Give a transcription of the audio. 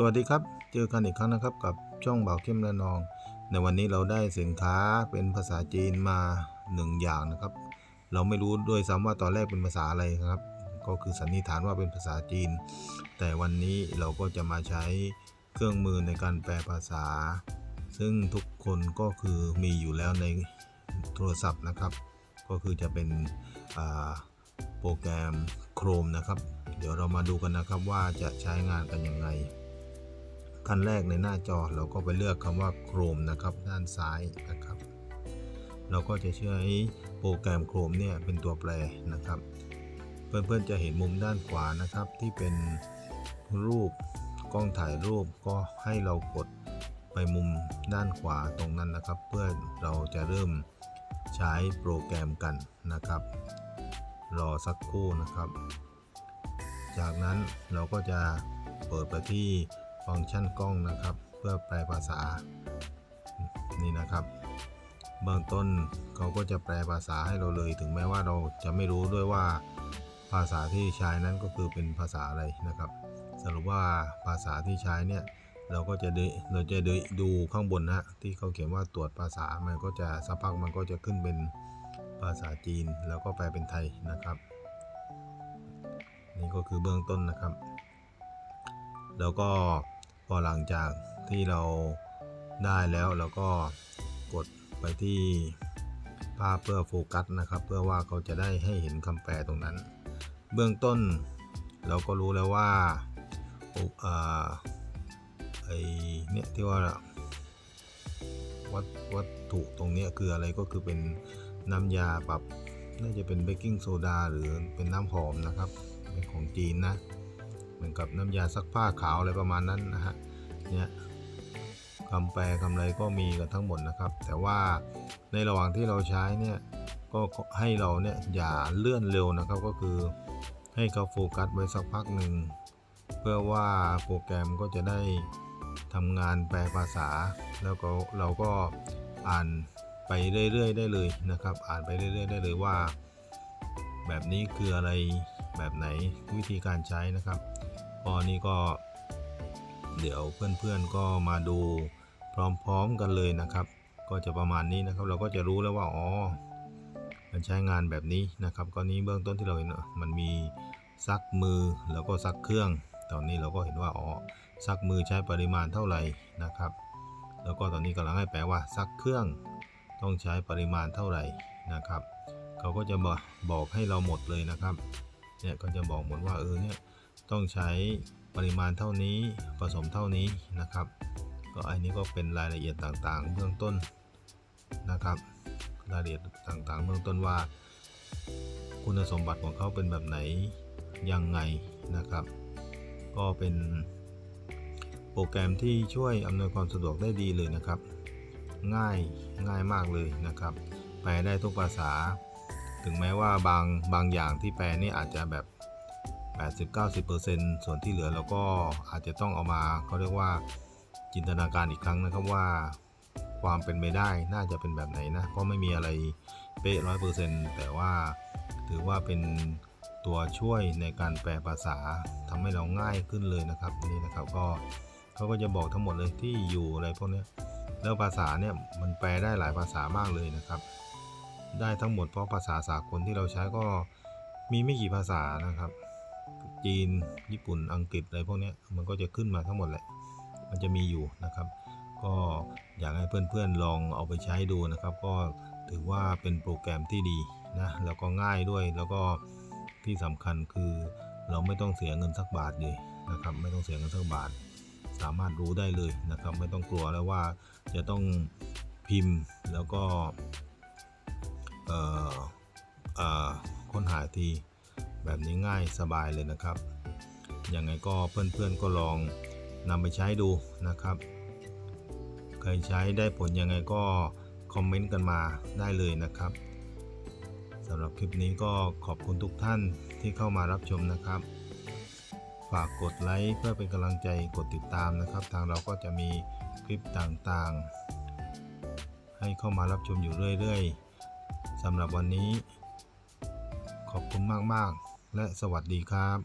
สวัสดีครับ เจอกันอีกครั้งนะครับกับช่องบ่าวเข้มและนอง ในวันนี้เราได้สินค้าเป็นภาษาจีนมาหนึ่งอย่างนะครับ เราไม่รู้ด้วยซ้ำว่าตอนแรกเป็นภาษาอะไรครับ ก็คือสันนิษฐานว่าเป็นภาษาจีน แต่วันนี้เราก็จะมาใช้เครื่องมือในการแปลภาษา ซึ่งทุกคนก็คือมีอยู่แล้วในโทรศัพท์นะครับ ก็คือจะเป็นโปรแกรม Chrome นะครับ เดี๋ยวเรามาดูกันนะครับว่าจะใช้งานกันยังไง ขั้นแรกในหน้าจอเราก็ไปเลือกคำว่า Chrome นะครับ ด้านซ้ายนะครับ เราก็จะใช้โปรแกรม Chrome เนี่ยเป็นตัวแปรนะครับ เพื่อนๆจะเห็นมุมด้านขวานะครับ ที่เป็นรูปกล้องถ่ายรูปก็ให้เรากดไปมุมด้านขวาตรงนั้นนะครับ เพื่อเราจะเริ่มใช้โปรแกรมกันนะครับ รอสักครู่นะครับ จากนั้นเราก็จะเปิดไปที่ ฟังก์ชันกล้องนะครับ เพื่อแปลภาษานี่นะครับ เบื้องต้นเขาก็จะแปลภาษาให้เราเลย ถึงแม้ว่าเราจะไม่รู้ด้วยว่าภาษาที่ใช้นั้นก็คือเป็นภาษาอะไรนะครับ สรุปว่าภาษาที่ใช้เนี่ยเราก็จะดูเราจะดูดูข้างบนนะที่เขาเขียนว่าตรวจภาษามันก็จะสักพักมันก็จะขึ้นเป็นภาษาจีนแล้วก็แปลเป็นไทยนะครับ นี่ก็คือเบื้องต้นนะครับ แล้วก็ พอหลังจากที่เราได้แล้วเราก็กดไปที่ภาพเพื่อโฟกัสนะครับ เพื่อว่าเขาจะได้ให้เห็นคำแปลตรงนั้น เบื้องต้นเราก็รู้แล้วว่าอุอ่าไอเนี่ยที่ว่าวัตวัตถุตรงนี้คืออะไรก็คือเป็นน้ำยาปรับน่าจะเป็นเบกกิ้งโซดาหรือเป็นน้ำหอมนะครับ เป็นของจีนนะ เหมือนกับน้ำยาซักผ้าขาวอะไรประมาณนั้นนะฮะเนี่ยคำแปลคำอะไรก็มีกันทั้งหมดนะครับ แต่ว่าในระหว่างที่เราใช้เนี่ยก็ให้เราเนี่ยอย่าเลื่อนเร็วนะครับ ก็คือให้เขาโฟกัสไว้สักพักหนึ่งเพื่อว่าโปรแกรมก็จะได้ทำงานแปลภาษา แล้วก็เราก็อ่านไปเรื่อยๆได้เลยนะครับ อ่านไปเรื่อยๆได้เลยว่า แบบนี้คืออะไร แบบไหนวิธีการใช้นะครับพอนี้ก็ เดี๋ยวเพื่อนๆก็มาดูพร้อมๆกันเลยนะครับ ก็จะประมาณนี้นะครับ เราก็จะรู้แล้วว่าอ๋อมันใช้งานแบบนี้นะครับ ก็นี้เบื้องต้นที่เราเห็นมันมีซักมือแล้วก็ซักเครื่อง ตอนนี้เราก็เห็นว่าอ๋อซักมือใช้ปริมาณเท่าไหร่นะครับ แล้วก็ตอนนี้กำลังให้แปลว่าซักเครื่อง ต้องใช้ปริมาณเท่าไหร่นะครับ เขาก็จะบอกบอกให้เราหมดเลยนะครับ เนี่ยก็จะบอกหมดว่าเออเนี่ยต้องใช้ปริมาณเท่านี้ผสมเท่านี้นะครับ ก็อันนี้ก็เป็นรายละเอียดต่างๆ เบื้องต้นนะครับ รายละเอียดต่างๆ เบื้องต้นว่า คุณสมบัติของเขาเป็นแบบไหนยังไงนะครับ ก็เป็นโปรแกรมที่ช่วยอำนวยความสะดวกได้ดีเลยนะครับ ง่ายง่ายมากเลยนะครับแปลได้ทุกภาษา ถึงแม้ว่าบางบางอย่างที่แปลนี่อาจจะแบบ 80-90%ส่วนที่เหลือเราก็อาจจะต้องเอามาเขาเรียกว่าจินตนาการอีกครั้งนะครับว่าความเป็นไปได้น่าจะเป็นแบบไหนนะ เพราะไม่มีอะไรเป๊ะร้อยเปอร์เซ็นต์แต่ว่าถือว่าเป็นตัวช่วยในการแปลภาษาทำให้เราง่ายขึ้นเลยนะครับนี่นะครับก็เขาก็จะบอกทั้งหมดเลยที่อยู่อะไรพวกนี้แล้วภาษาเนี่ยมันแปลได้หลายภาษามากเลยนะครับ ได้ทั้งหมดเพราะภาษาสากลที่เราใช้ก็มีไม่กี่ภาษานะครับ จีน ญี่ปุ่น อังกฤษอะไรพวกนี้มันก็จะขึ้นมาทั้งหมดแหละ มันจะมีอยู่นะครับ ก็อยากให้เพื่อนๆลองเอาไปใช้ดูนะครับ ก็ถือว่าเป็นโปรแกรมที่ดีนะแล้วก็ง่ายด้วยแล้วก็ที่สำคัญคือเราไม่ต้องเสียเงินสักบาทเลยนะครับ ไม่ต้องเสียเงินสักบาท สามารถรู้ได้เลยนะครับ ไม่ต้องกลัวแล้วว่าจะต้องพิมพ์แล้วก็ ค้นหาทีแบบนี้ง่ายสบายเลยนะครับ ยังไงก็เพื่อนๆก็ลองนำไปใช้ดูนะครับ เคยใช้ได้ผลยังไงก็คอมเมนต์กันมาได้เลยนะครับสำหรับคลิปนี้ก็ขอบคุณทุกท่านที่เข้ามารับชมนะครับ ฝากกดไลค์เพื่อเป็นกำลังใจกดติดตามนะครับ ทางเราก็จะมีคลิปต่างๆ ให้เข้ามารับชมอยู่เรื่อย ๆ สำหรับวันนี้ ขอบคุณมาก ๆ และสวัสดีครับ